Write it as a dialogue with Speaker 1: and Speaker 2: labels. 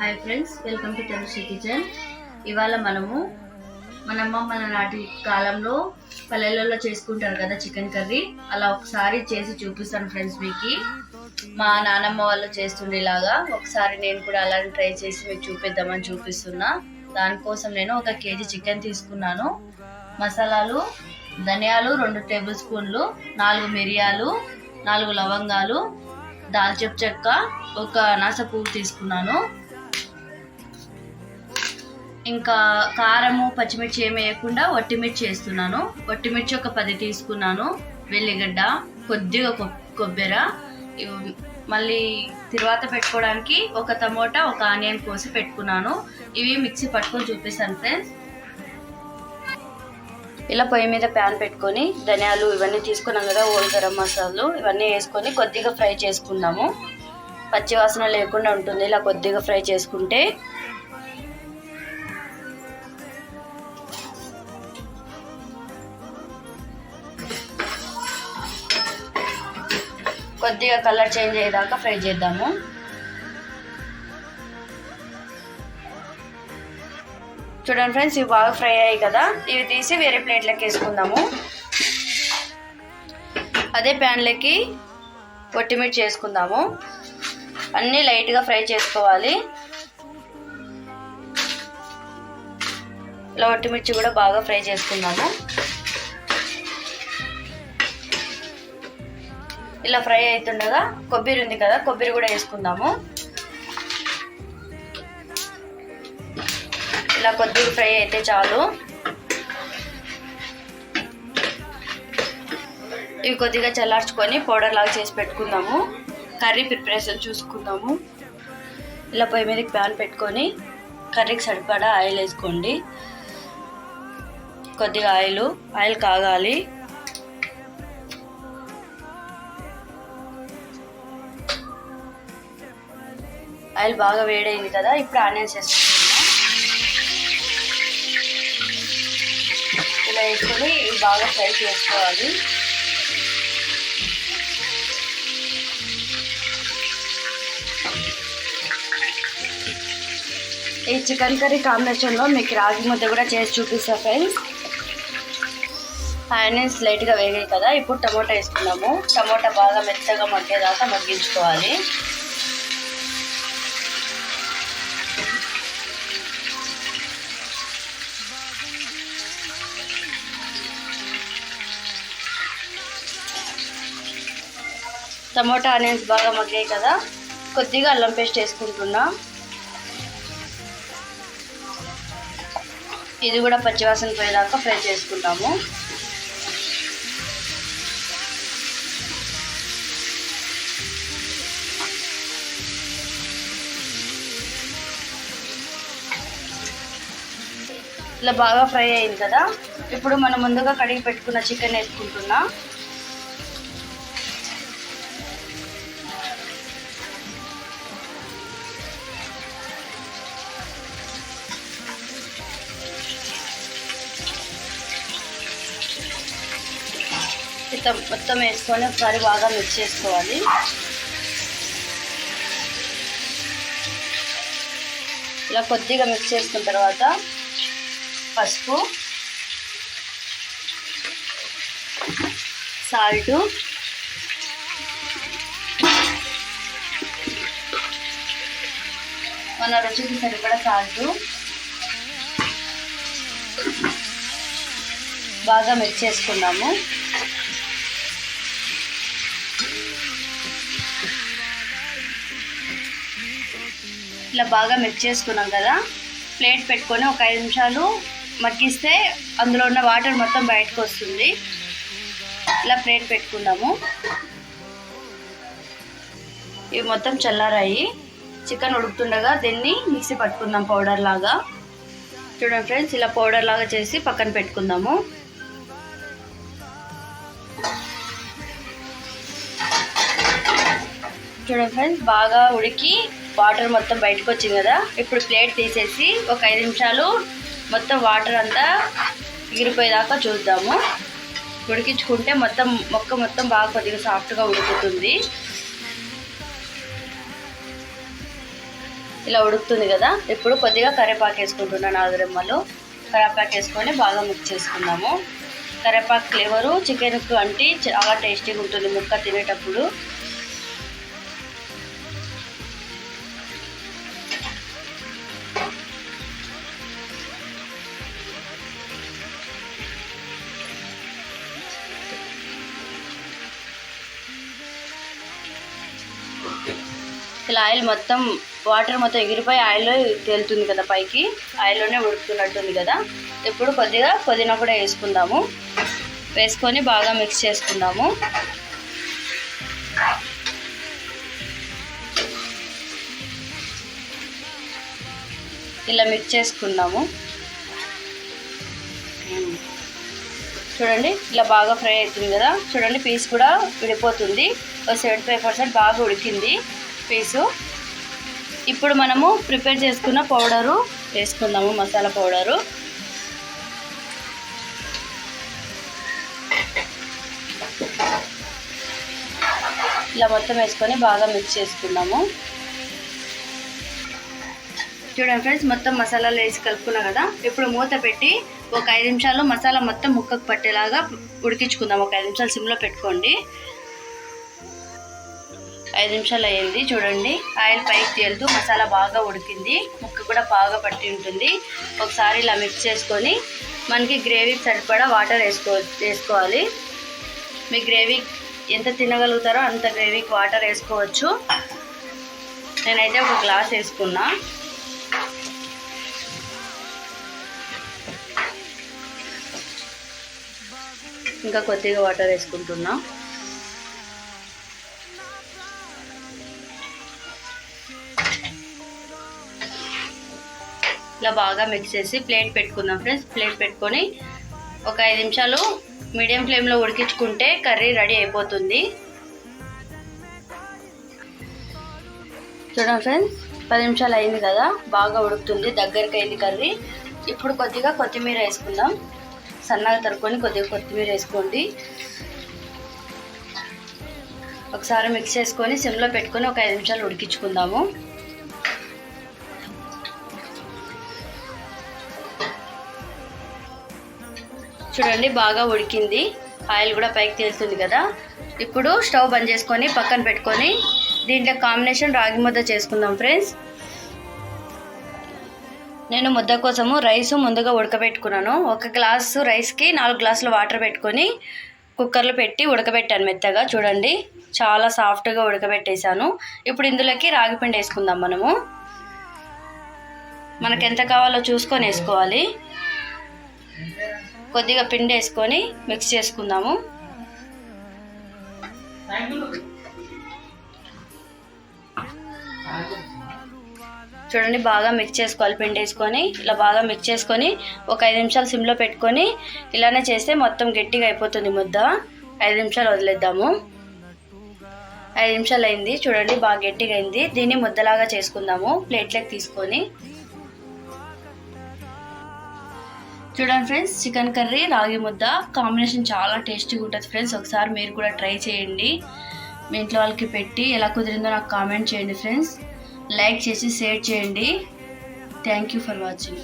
Speaker 1: Hi friends welcome to తెలుసు kitchen ఇవాళ మనము మనమ్మ మన నాటి కాలంలో పల్లెలలో చేసుకుంటారు కదా చికెన్ కర్రీ. అలా ఒకసారి చేసి చూపిస్తాను ఫ్రెండ్స్ మీకు. మా నానమ్మ వాళ్ళు చేస్తుండేలాగా ఒకసారి నేను కూడా అలానే ట్రై చేసి మీకు చూపిద్దామని చూపిస్తున్నా. దానికోసం నేను ఒక కేజీ చికెన్ తీసుకున్నాను. మసాలాలు ధనియాలు రెండు టేబుల్ స్పూన్లు నాలుగు మిరియాలు నాలుగు లవంగాలు దాల్చిన చెక్క ఒక నాస పువ్వు తీసుకున్నాను. ఇంకా కారము పచ్చిమిర్చి ఏమి వేయకుండా వట్టిమిర్చి వేస్తున్నాను. వట్టిమిర్చి ఒక పది తీసుకున్నాను వెల్లిగడ్డ కొద్దిగా కొబ్బెర. మళ్ళీ తర్వాత పెట్టుకోవడానికి ఒక టమోటా ఒక ఆనియన్ కోసి పెట్టుకున్నాను. ఇవి మిక్సీ పట్టుకొని చూపిస్తాను ఫ్రెండ్స్. ఇలా పొయ్యి మీద ప్యాన్ పెట్టుకొని ధనియాలు ఇవన్నీ తీసుకున్నాం కదా ఓల్ గరం మసాలాలు. ఇవన్నీ వేసుకొని కొద్దిగా ఫ్రై చేసుకుందాము. పచ్చివాసన లేకుండా ఉంటుంది ఇలా కొద్దిగా ఫ్రై చేసుకుంటే కొద్దిగా కలర్ చేంజ్ అయ్యేదాకా ఫ్రై చేద్దాము. చూడండి ఫ్రెండ్స్ ఇవి బాగా ఫ్రై అయ్యాయి కదా. ఇవి తీసి వేరే ప్లేట్లోకి వేసుకుందాము. అదే ప్యాన్లోకి పొట్టిమిర్చి చేసుకుందాము. అన్నీ లైట్గా ఫ్రై చేసుకోవాలి. ఇలా ఒట్టిమిర్చి కూడా బాగా ఫ్రై చేసుకుందాము. ఇలా ఫ్రై అవుతుండగా కొబ్బరి ఉంది కదా కొబ్బరి కూడా వేసుకుందాము. ఇలా కొద్దిగా ఫ్రై అయితే చాలు. ఇవి కొద్దిగా చల్లార్చుకొని పౌడర్ లాగా చేసి పెట్టుకుందాము. కర్రీ ప్రిపరేషన్ చూసుకుందాము. ఇలా పొయ్యి మీదకి ప్యాన్ పెట్టుకొని కర్రీకి సరిపడా ఆయిల్ వేసుకోండి. కొద్దిగా ఆయిల్ ఆయిల్ కాగాలి. ఆయిల్ బాగా వేడైంది కదా ఇప్పుడు ఆనియన్స్ వేసుకుంటున్నాం. ఇలా వేసుకొని బాగా ఫ్రై చేసుకోవాలి. ఈ చికెన్ కర్రీ కాంబినేషన్లో మీకు రాగి ముద్ద కూడా చేసి చూపిస్తా ఫ్రెండ్స్. ఆనియన్స్ లైట్గా వేగాయి కదా ఇప్పుడు టమోటా వేసుకున్నాము టమోటా బాగా మెత్తగా మగ్గేదాకా మగ్గించుకోవాలి. టమోటా ఆనియన్స్ బాగా మగ్గాయి కదా కొద్దిగా అల్లం పేస్ట్ వేసుకుంటున్నా. ఇది కూడా పచ్చివాసన పోయేదాకా ఫ్రై చేసుకుంటాము. ఇలా బాగా ఫ్రై అయింది కదా ఇప్పుడు మనం ముందుగా కడిగి పెట్టుకున్న చికెన్ వేసుకుంటున్నా. మొత్తం మొత్తం వేసుకొని ఒకసారి బాగా మిక్స్ చేసుకోవాలి. ఇలా కొద్దిగా మిక్స్ చేసుకున్న తర్వాత పసుపు సాల్ట్ మన రుచికి సరిపడా సాల్ట్ బాగా మిక్స్ చేసుకున్నాము. ఇలా బాగా మిక్స్ చేసుకున్నాం కదా ప్లేట్ పెట్టుకొని ఒక ఐదు నిమిషాలు మగ్గిస్తే అందులో ఉన్న వాటర్ మొత్తం బయటకు వస్తుంది. ఇలా ప్లేట్ పెట్టుకుందాము ఇవి మొత్తం చల్లారాయి. చికెన్ ఉడుకుతుండగా దీన్ని మిక్సీ పట్టుకుందాం పౌడర్ లాగా. చూడండి ఫ్రెండ్స్ ఇలా పౌడర్ లాగా చేసి పక్కన పెట్టుకుందాము. చూడండి ఫ్రెండ్స్ బాగా ఉడికి వాటర్ మొత్తం బయటకు వచ్చింది కదా ఇప్పుడు ప్లేట్ తీసేసి ఒక ఐదు నిమిషాలు మొత్తం వాటర్ అంతా ఎగిరిపోయేదాకా చూద్దాము. ఉడికించుకుంటే మొత్తం మొక్క మొత్తం బాగా కొద్దిగా సాఫ్ట్గా ఉడుకుతుంది. ఇలా ఉడుకుతుంది కదా ఇప్పుడు కొద్దిగా కరివేపాకు వేసుకుంటున్నాను నాలుగు రెమ్మలు కరివేపాకు వేసుకొని బాగా మిక్స్ చేసుకున్నాము కరివేపాకు ఫ్లేవరు చికెన్కు అంటే చాలా టేస్టీగా ఉంటుంది ముక్క తినేటప్పుడు. ఇలా ఆయిల్ మొత్తం వాటర్ మొత్తం ఎగిరిపోయి ఆయిల్లో తేలుతుంది కదా పైకి. ఆయిల్లోనే ఉడుకుతున్నట్టుంది కదా. ఇప్పుడు కొద్దిగా పుదీనా కూడా వేసుకుందాము. వేసుకొని బాగా మిక్స్ చేసుకుందాము. ఇలా మిక్స్ చేసుకుందాము. చూడండి ఇలా బాగా ఫ్రై అవుతుంది కదా. చూడండి పీస్ కూడా విడిపోతుంది. ఒక సెవెంటీ ఫైవ్ పర్సెంట్ బాగా ఉడికింది. పీసు. ఇప్పుడు మనము ప్రిపేర్ చేసుకున్న పౌడరు వేసుకుందాము మసాలా పౌడరు. ఇలా మొత్తం వేసుకొని బాగా మిక్స్ చేసుకుందాము. చూడండి ఫ్రెండ్స్ మొత్తం మసాలాలు వేసి కలుపుకున్నాం కదా ఇప్పుడు మూత పెట్టి ఒక ఐదు నిమిషాలు మసాలా మొత్తం ముక్కకు పట్టేలాగా ఉడికించుకుందాం. ఒక ఐదు నిమిషాలు సిమ్లో పెట్టుకోండి. ఐదు నిమిషాలు అయ్యింది చూడండి ఆయిల్ పైకి తేలుతూ మసాలా బాగా ఉడికింది. ముక్క కూడా బాగా పట్టి ఉంటుంది. ఒకసారి ఇలా మిక్స్ చేసుకొని మనకి గ్రేవీకి సరిపడా వాటర్ వేసుకో వేసుకోవాలి. మీ గ్రేవీ ఎంత తినగలుగుతారో అంత గ్రేవీకి వాటర్ వేసుకోవచ్చు. నేనైతే ఒక గ్లాస్ వేసుకున్నా. ఇంకా కొద్దిగా వాటర్ వేసుకుంటున్నా. ఇలా బాగా మిక్స్ చేసి ప్లేట్ పెట్టుకుందాం ఫ్రెండ్స్ ప్లేట్ పెట్టుకొని ఒక ఐదు నిమిషాలు మీడియం ఫ్లేమ్లో ఉడికించుకుంటే కర్రీ రెడీ అయిపోతుంది. చూడండి ఫ్రెండ్స్ పది నిమిషాలు అయింది కదా బాగా ఉడుకుతుంది దగ్గరికి అయింది కర్రీ ఇప్పుడు కొద్దిగా కొత్తిమీర వేసుకుందాం. సన్నగా తరుక్కొని కొద్దిగా కొత్తిమీర వేసుకోండి. ఒకసారి మిక్స్ చేసుకొని సిమ్లో పెట్టుకొని ఒక ఐదు నిమిషాలు ఉడికించుకుందాము. చూడండి బాగా ఉడికింది. ఆయిల్ కూడా పైకి తేలుతుంది కదా. ఇప్పుడు స్టవ్ బంద్ చేసుకొని పక్కన పెట్టుకొని దీంట్లో కాంబినేషన్ రాగి ముద్ద చేసుకుందాం ఫ్రెండ్స్. నేను ముద్ద కోసము రైస్ ముందుగా ఉడకబెట్టుకున్నాను. ఒక గ్లాసు రైస్కి నాలుగు గ్లాసులు వాటర్ పెట్టుకొని కుక్కర్లో పెట్టి ఉడకబెట్టాను మెత్తగా. చూడండి చాలా సాఫ్ట్గా ఉడకబెట్టేశాను. ఇప్పుడు ఇందులోకి రాగిపిండి వేసుకుందాం మనము. మనకు ఎంత కావాలో చూసుకొని వేసుకోవాలి. కొద్దిగా పిండి వేసుకొని మిక్స్ చేసుకుందాము. చూడండి బాగా మిక్స్ చేసుకోవాలి పిండి వేసుకొని. ఇలా బాగా మిక్స్ చేసుకొని ఒక ఐదు నిమిషాలు సిమ్లో పెట్టుకొని ఇలానే చేస్తే మొత్తం గట్టిగా అయిపోతుంది ముద్ద. ఐదు నిమిషాలు వదిలేద్దాము. ఐదు నిమిషాలు అయింది. చూడండి బాగా గట్టిగా అయింది. దీన్ని ముద్దలాగా చేసుకుందాము. ప్లేట్లోకి తీసుకొని. చూడండి ఫ్రెండ్స్ చికెన్ కర్రీ రాగి ముద్ద. కాంబినేషన్ చాలా టేస్టీగా ఉంటుంది ఫ్రెండ్స్. ఒకసారి మీరు కూడా ట్రై చేయండి. మీ ఇంట్లో వాళ్ళకి పెట్టి ఎలా కుదిరిందో నాకు కామెంట్ చేయండి ఫ్రెండ్స్. లైక్ చేసి షేర్ చేయండి. Thank you for watching